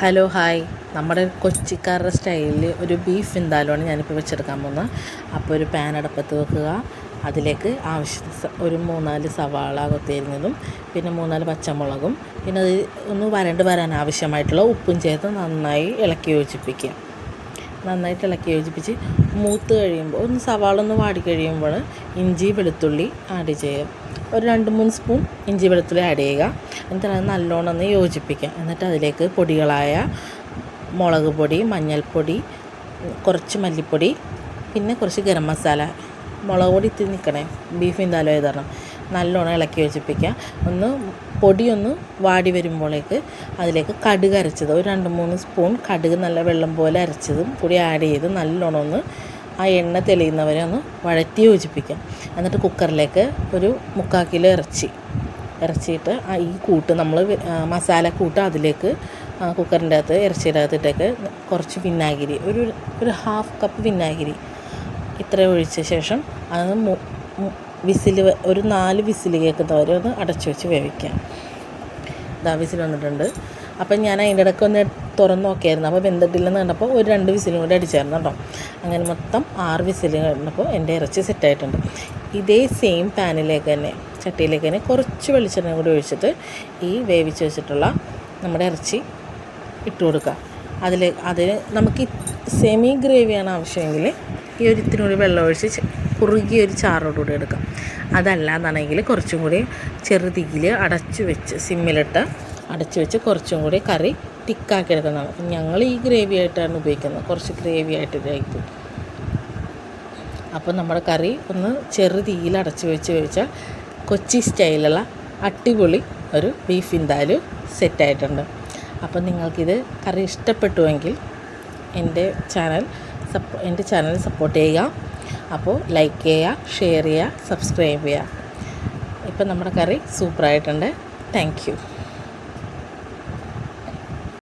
Hello hi നമ്മുടെ കൊച്ചിക്കാരുടെ സ്റ്റൈലിൽ ഒരു ബീഫ് എന്തായാലുമാണ് ഞാനിപ്പോൾ വെച്ചെടുക്കാൻ പോകുന്നത് അപ്പോൾ ഒരു പാൻ അടുപ്പത്ത് വെക്കുക. അതിലേക്ക് ആവശ്യ ഒരു മൂന്നാൽ സവാള കൊത്തിയരിഞ്ഞതും പിന്നെ മൂന്നാൽ പച്ചമുളകും പിന്നെ അത് ഒന്ന് വരണ്ട് വരാൻ ആവശ്യമായിട്ടുള്ള ഉപ്പും ചേർത്ത് നന്നായി ഇളക്കി യോജിപ്പിക്കുക. നന്നായിട്ട് ഇളക്കി യോജിപ്പിച്ച് മൂത്ത് കഴിയുമ്പോൾ ഒന്ന് സവാള ഒന്ന് വാടി കഴിയുമ്പോൾ ഇഞ്ചി വെളുത്തുള്ളി ആഡ് ചെയ്യുക ഒരു രണ്ട് മൂന്ന് സ്പൂൺ ഇഞ്ചി വെളുത്തുള്ളി ആഡ് ചെയ്യുക. എന്നിട്ട് അത് നല്ലോണം ഒന്ന് യോജിപ്പിക്കുക. എന്നിട്ട് അതിലേക്ക് പൊടികളായ മുളക് പൊടി മഞ്ഞൾപ്പൊടി കുറച്ച് മല്ലിപ്പൊടി പിന്നെ കുറച്ച് ഗരം മസാല. മുളക് പൊടി ഇത്തിരി നിൽക്കണേ ബീഫ് എന്തായാലും ഏതാരണം. നല്ലോണം ഇളക്കി യോജിപ്പിക്കുക. ഒന്ന് പൊടിയൊന്ന് വാടി വരുമ്പോഴേക്ക് അതിലേക്ക് കടുക് അരച്ചത്. ഒരു രണ്ട് മൂന്ന് സ്പൂൺ കടുക് നല്ല വെള്ളം പോലെ അരച്ചതും കൂടി ആഡ് ചെയ്ത് നല്ലോണം ഒന്ന് ആ എണ്ണ തെളിയുന്നവരെ ഒന്ന് വഴറ്റി യോജിപ്പിക്കാം. എന്നിട്ട് കുക്കറിലേക്ക് ഒരു മുക്കാൽ കിലോ ഇറച്ചി. ഇറച്ചിയിട്ട് ഈ കൂട്ട് നമ്മൾ മസാല കൂട്ട് അതിലേക്ക് കുക്കറിന്റെ അകത്ത് ഇറച്ചിയുടെ അകത്തിട്ടേക്ക് കുറച്ച് വിനാഗിരി ഒരു ഒരു ഹാഫ് കപ്പ് വിനാഗിരി ഇത്ര ഒഴിച്ച ശേഷം അത് വിസിൽ ഒരു നാല് വിസിൽ കേൾക്കുന്നവരെ ഒന്ന് അടച്ചു വെച്ച് വേവിക്കാം. ഇതാ വിസിൽ വന്നിട്ടുണ്ട്. അപ്പം ഞാൻ അതിന്റെ ഇടയ്ക്ക് ഒന്ന് തുറന്ന് നോക്കിയായിരുന്നു. അപ്പോൾ വെന്തിട്ടില്ലെന്ന് കണ്ടപ്പോൾ ഒരു രണ്ട് വിസിലും കൂടി അടിച്ചായിരുന്നു കേട്ടോ. അങ്ങനെ മൊത്തം ആറ് വിസിൽ കണ്ടപ്പോൾ എന്റെ ഇറച്ചി സെറ്റായിട്ടുണ്ട് ഇതേ സെയിം പാനിലേക്ക് തന്നെ ചട്ടിയിലേക്ക് തന്നെ കുറച്ച് വെളിച്ചെണ്ണ കൂടി ഒഴിച്ചിട്ട് ഈ വേവിച്ച് വെച്ചിട്ടുള്ള നമ്മുടെ ഇറച്ചി ഇട്ട് കൊടുക്കുക. അതിൽ അതിന് നമുക്ക് സെമി ഗ്രേവിയാണ് ആവശ്യമെങ്കിൽ ഈ ഒരു ഇത്തിരി കൂടി വെള്ളം ഒഴിച്ച് കുറുകിയ ഒരു ചാറോടുകൂടി എടുക്കാം. അതല്ലാന്നാണെങ്കിൽ കുറച്ചും കൂടി ചെറുതീയിൽ അടച്ചു വെച്ച് സിമ്മിലിട്ട് അടച്ചു വെച്ച് കുറച്ചും കൂടി കറി തിക്കാക്കി എടുക്കുന്നതാണ് അപ്പം ഞങ്ങൾ ഈ ഗ്രേവി ആയിട്ടാണ് ഉപയോഗിക്കുന്നത്. കുറച്ച് ഗ്രേവി ആയിട്ട് ഇതായിപ്പോയി അപ്പോൾ നമ്മുടെ കറി ഒന്ന് ചെറു തീയിൽ വെച്ച് വെച്ചാൽ കൊച്ചി സ്റ്റൈലുള്ള അടിപൊളി ഒരു ബീഫ് എന്തായാലും സെറ്റായിട്ടുണ്ട്. അപ്പോൾ നിങ്ങൾക്കിത് കറി ഇഷ്ടപ്പെട്ടുവെങ്കിൽ എന്റെ ചാനൽ സപ്പോ എന്റെ ചാനൽ സപ്പോർട്ട് ചെയ്യുക. അപ്പോൾ ലൈക്ക് ചെയ്യുക ഷെയർ ചെയ്യുക സബ്സ്ക്രൈബ് ചെയ്യുക. ഇപ്പം നമ്മുടെ കറി സൂപ്പറായിട്ടുണ്ട്. Thank you.